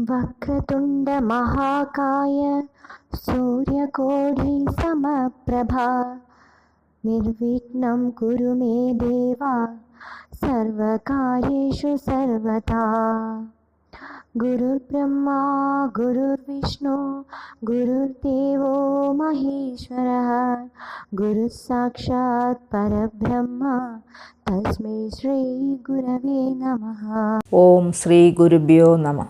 वक्रतुण्ड महाकाय सूर्यकोटि समप्रभा निर्विघ्नं कुरु मे देवा, सर्वकार्येषु सर्वदा गुरुर्ब्रह्मा, गुरुर्विष्णु, गुरुर्देवो महेश्वरः। गुरुः परब्रह्म, तस्मै श्रीगुरवे नमः। ॐ श्रीगुरुभ्यो नमः।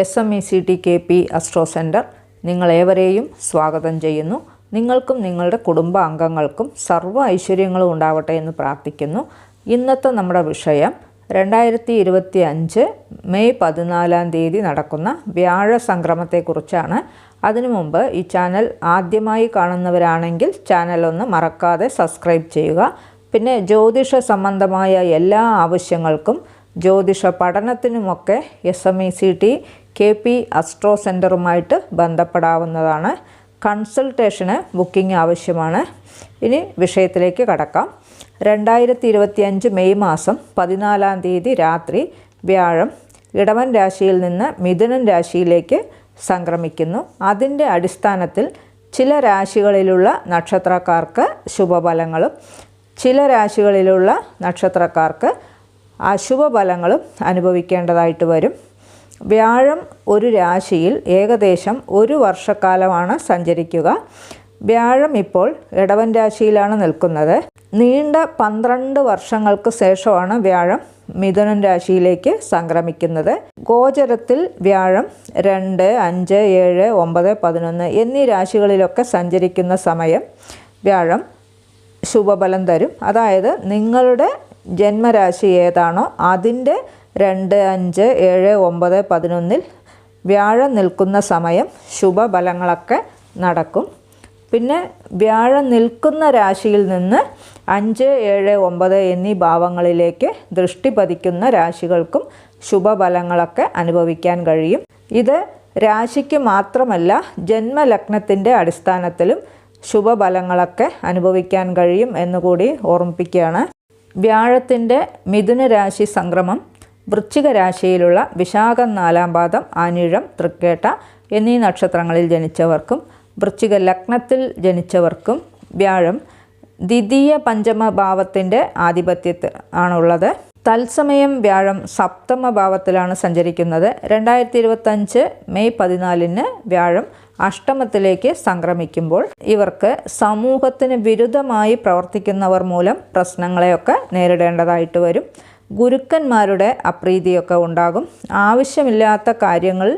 S M E C T K P astro centre നിങ്ങളേവരെയും സ്വാഗതം ചെയ്യുന്നു. നിങ്ങൾക്കും നിങ്ങളുടെ കുടുംബ അംഗങ്ങൾക്കും സർവ ഐശ്വര്യങ്ങളും ഉണ്ടാവട്ടെ എന്ന് പ്രാർത്ഥിക്കുന്നു. ഇന്നത്തെ നമ്മുടെ വിഷയം രണ്ടായിരത്തി ഇരുപത്തി അഞ്ച് മെയ് പതിനാലാം തീയതി നടക്കുന്ന വ്യാഴ സംക്രമത്തെക്കുറിച്ചാണ്. അതിനു മുമ്പ് ഈ ചാനൽ ആദ്യമായി കാണുന്നവരാണെങ്കിൽ ചാനൽ ഒന്ന് മറക്കാതെ സബ്സ്ക്രൈബ് ചെയ്യുക. പിന്നെ ജ്യോതിഷ സംബന്ധമായ എല്ലാ ആവശ്യങ്ങൾക്കും ജ്യോതിഷ പഠനത്തിനുമൊക്കെ S M E C T K P astro സെന്ററുമായിട്ട് ബന്ധപ്പെടാവുന്നതാണ്. കൺസൾട്ടേഷന് ബുക്കിംഗ് ആവശ്യമാണ്. ഇനി വിഷയത്തിലേക്ക് കടക്കാം. രണ്ടായിരത്തി ഇരുപത്തിയഞ്ച് മെയ് മാസം പതിനാലാം തീയതി രാത്രി വ്യാഴം ഇടവൻ രാശിയിൽ നിന്ന് മിഥുനൻ രാശിയിലേക്ക് സംക്രമിക്കുന്നു. അതിന്റെ അടിസ്ഥാനത്തിൽ ചില രാശികളിലുള്ള നക്ഷത്രക്കാർക്ക് ശുഭഫലങ്ങളും ചില രാശികളിലുള്ള നക്ഷത്രക്കാർക്ക് അശുഭഫലങ്ങളും അനുഭവിക്കേണ്ടതായിട്ട് വരും. വ്യാഴം ഒരു രാശിയിൽ ഏകദേശം ഒരു വർഷക്കാലമാണ് സഞ്ചരിക്കുക. വ്യാഴം ഇപ്പോൾ ഇടവൻ രാശിയിലാണ് നിൽക്കുന്നത്. നീണ്ട പന്ത്രണ്ട് വർഷങ്ങൾക്ക് ശേഷമാണ് വ്യാഴം മിഥുനൻ രാശിയിലേക്ക് സംക്രമിക്കുന്നത്. ഗോചരത്തിൽ വ്യാഴം രണ്ട് അഞ്ച് ഏഴ് ഒമ്പത് പതിനൊന്ന് എന്നീ രാശികളിലൊക്കെ സഞ്ചരിക്കുന്ന സമയം വ്യാഴം ശുഭഫലം തരും. അതായത് നിങ്ങളുടെ ജന്മരാശി ഏതാണോ അതിന്റെ രണ്ട് അഞ്ച് ഏഴ് ഒമ്പത് പതിനൊന്നിൽ വ്യാഴം നിൽക്കുന്ന സമയം ശുഭഫലങ്ങളൊക്കെ നടക്കും. പിന്നെ വ്യാഴം നിൽക്കുന്ന രാശിയിൽ നിന്ന് അഞ്ച് ഏഴ് ഒമ്പത് എന്നീ ഭാവങ്ങളിലേക്ക് ദൃഷ്ടി പതിക്കുന്ന രാശികൾക്കും ശുഭഫലങ്ങളൊക്കെ അനുഭവിക്കാൻ കഴിയും. ഇത് രാശിക്ക് മാത്രമല്ല ജന്മലഗ്നത്തിന്റെ അടിസ്ഥാനത്തിലും ശുഭഫലങ്ങളൊക്കെ അനുഭവിക്കാൻ കഴിയും എന്നുകൂടി ഓർമ്മിപ്പിക്കുകയാണ്. വ്യാഴത്തിന്റെ മിഥുന രാശി സംക്രമം വൃശ്ചിക രാശിയിലുള്ള വിശാഖം നാലാം പാദം ആനിഴം തൃക്കേട്ട എന്നീ നക്ഷത്രങ്ങളിൽ ജനിച്ചവർക്കും വൃശ്ചിക ലഗ്നത്തിൽ ജനിച്ചവർക്കും വ്യാഴം ദ്വിതീയ പഞ്ചമ ഭാവത്തിന്റെ ആധിപത്യത്തിൽ ആണുള്ളത്. തത്സമയം വ്യാഴം സപ്തമ ഭാവത്തിലാണ് സഞ്ചരിക്കുന്നത്. രണ്ടായിരത്തി ഇരുപത്തഞ്ച് മെയ് പതിനാലിന് വ്യാഴം അഷ്ടമത്തിലേക്ക് സംക്രമിക്കുമ്പോൾ ഇവർക്ക് സമൂഹത്തിന് വിരുദ്ധമായി പ്രവർത്തിക്കുന്നവർ മൂലം പ്രശ്നങ്ങളെയൊക്കെ നേരിടേണ്ടതായിട്ട് വരും. ഗുരുക്കന്മാരുടെ അപ്രീതിയൊക്കെ ഉണ്ടാകും. ആവശ്യമില്ലാത്ത കാര്യങ്ങൾ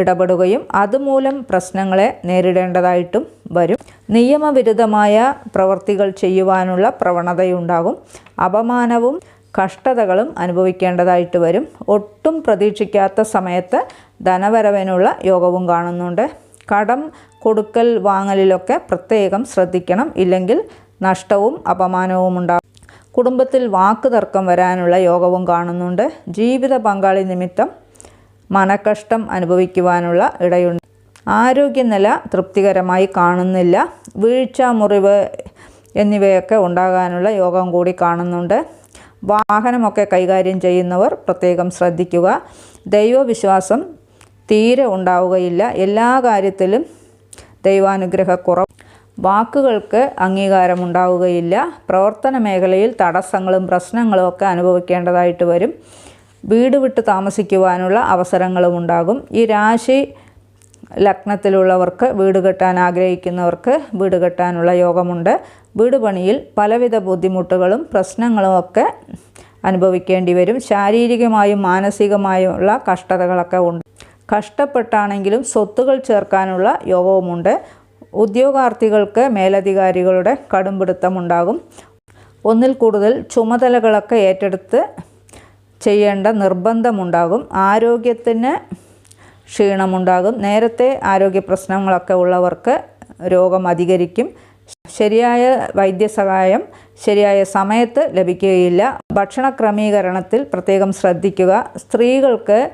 ഇടപെടുകയും അതുമൂലം പ്രശ്നങ്ങളെ നേരിടേണ്ടതായിട്ടും വരും. നിയമവിരുദ്ധമായ പ്രവർത്തികൾ ചെയ്യുവാനുള്ള പ്രവണതയുണ്ടാകും. അപമാനവും കഷ്ടതകളും അനുഭവിക്കേണ്ടതായിട്ട് വരും. ഒട്ടും പ്രതീക്ഷിക്കാത്ത സമയത്ത് ധനവരവിനുള്ള യോഗവും കാണുന്നുണ്ട്. കടം കൊടുക്കൽ വാങ്ങലിലൊക്കെ പ്രത്യേകം ശ്രദ്ധിക്കണം. ഇല്ലെങ്കിൽ നഷ്ടവും അപമാനവും ഉണ്ടാകും കുടുംബത്തിൽ വാക്ക് തർക്കം വരാനുള്ള യോഗവും കാണുന്നുണ്ട്. ജീവിത പങ്കാളി നിമിത്തം മനക്കഷ്ടം അനുഭവിക്കുവാനുള്ള ഇടയുണ്ട്. ആരോഗ്യനില തൃപ്തികരമായി കാണുന്നില്ല. വീഴ്ച മുറിവ് എന്നിവയൊക്കെ ഉണ്ടാകാനുള്ള യോഗം കൂടി കാണുന്നുണ്ട്. വാഹനമൊക്കെ കൈകാര്യം ചെയ്യുന്നവർ പ്രത്യേകം ശ്രദ്ധിക്കുക. ദൈവവിശ്വാസം തീരെ ഉണ്ടാവുകയില്ല. എല്ലാ കാര്യത്തിലും ദൈവാനുഗ്രഹക്കുറവ് വാക്കുകൾക്ക് അംഗീകാരമുണ്ടാവുകയില്ല. പ്രവർത്തന മേഖലയിൽ തടസ്സങ്ങളും പ്രശ്നങ്ങളും ഒക്കെ അനുഭവിക്കേണ്ടതായിട്ട് വരും. വീട് വിട്ട് താമസിക്കുവാനുള്ള അവസരങ്ങളും ഉണ്ടാകും. ഈ രാശി ലഗ്നത്തിലുള്ളവർക്ക് വീട് കെട്ടാൻ ആഗ്രഹിക്കുന്നവർക്ക് വീട് കെട്ടാനുള്ള യോഗമുണ്ട്. വീട് പണിയിൽ പലവിധ ബുദ്ധിമുട്ടുകളും പ്രശ്നങ്ങളും ഒക്കെ അനുഭവിക്കേണ്ടി വരും. ശാരീരികമായും മാനസികമായുമുള്ള കഷ്ടതകളൊക്കെ ഉണ്ട്. കഷ്ടപ്പെട്ടാണെങ്കിലും സ്വത്തുകൾ ചേർക്കാനുള്ള യോഗവുമുണ്ട്. ഉദ്യോഗാർത്ഥികൾക്ക് മേലധികാരികളുടെ കടുംപിടുത്തമുണ്ടാകും. ഒന്നിൽ കൂടുതൽ ചുമതലകളൊക്കെ ഏറ്റെടുത്ത് ചെയ്യേണ്ട നിർബന്ധമുണ്ടാകും. ആരോഗ്യത്തിന് ക്ഷീണമുണ്ടാകും. നേരത്തെ ആരോഗ്യ പ്രശ്നങ്ങളൊക്കെ ഉള്ളവർക്ക് രോഗം അധികരിക്കും. ശരിയായ വൈദ്യസഹായം ശരിയായ സമയത്ത് ലഭിക്കുകയില്ല. ഭക്ഷണ ക്രമീകരണത്തിൽ പ്രത്യേകം ശ്രദ്ധിക്കുക. സ്ത്രീകൾക്ക്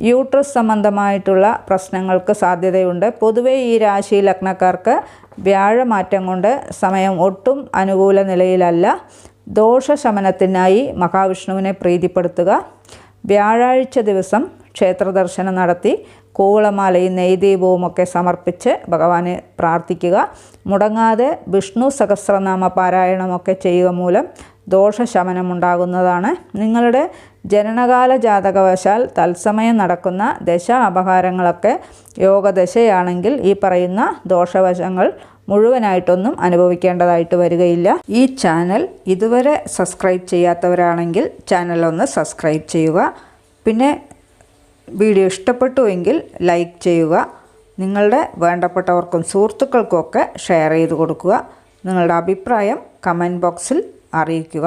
യൂട്രസ് സംബന്ധമായിട്ടുള്ള പ്രശ്നങ്ങൾക്ക് സാധ്യതയുണ്ട്. പൊതുവേ ഈ രാശി ലഗ്നക്കാർക്ക് വ്യാഴമാറ്റം കൊണ്ട് സമയം ഒട്ടും അനുകൂല നിലയിലല്ല. ദോഷശമനത്തിനായി മഹാവിഷ്ണുവിനെ പ്രീതിപ്പെടുത്തുക. വ്യാഴാഴ്ച ദിവസം ക്ഷേത്രദർശനം നടത്തി കൂവളമാലയും നെയ്ദീപവും ഒക്കെ സമർപ്പിച്ച് ഭഗവാനെ പ്രാർത്ഥിക്കുക. മുടങ്ങാതെ വിഷ്ണു സഹസ്രനാമ പാരായണമൊക്കെ ചെയ്യുക മൂലം ദോഷശമനം ഉണ്ടാകുന്നതാണ്. നിങ്ങളുടെ ജനനകാല ജാതകവശാൽ തത്സമയം നടക്കുന്ന ദശ അപഹാരങ്ങളൊക്കെ യോഗദശയാണെങ്കിൽ ഈ പറയുന്ന ദോഷവശങ്ങൾ മുഴുവനായിട്ടൊന്നും അനുഭവിക്കേണ്ടതായിട്ട് വരികയില്ല. ഈ ചാനൽ ഇതുവരെ സബ്സ്ക്രൈബ് ചെയ്യാത്തവരാണെങ്കിൽ ചാനൽ ഒന്ന് സബ്സ്ക്രൈബ് ചെയ്യുക. പിന്നെ വീഡിയോ ഇഷ്ടപ്പെട്ടുവെങ്കിൽ ലൈക്ക് ചെയ്യുക. നിങ്ങളുടെ വേണ്ടപ്പെട്ടവർക്കും സുഹൃത്തുക്കൾക്കുമൊക്കെ ഷെയർ ചെയ്ത് കൊടുക്കുക. നിങ്ങളുടെ അഭിപ്രായം കമന്റ് ബോക്സിൽ അറിയിക്കുക.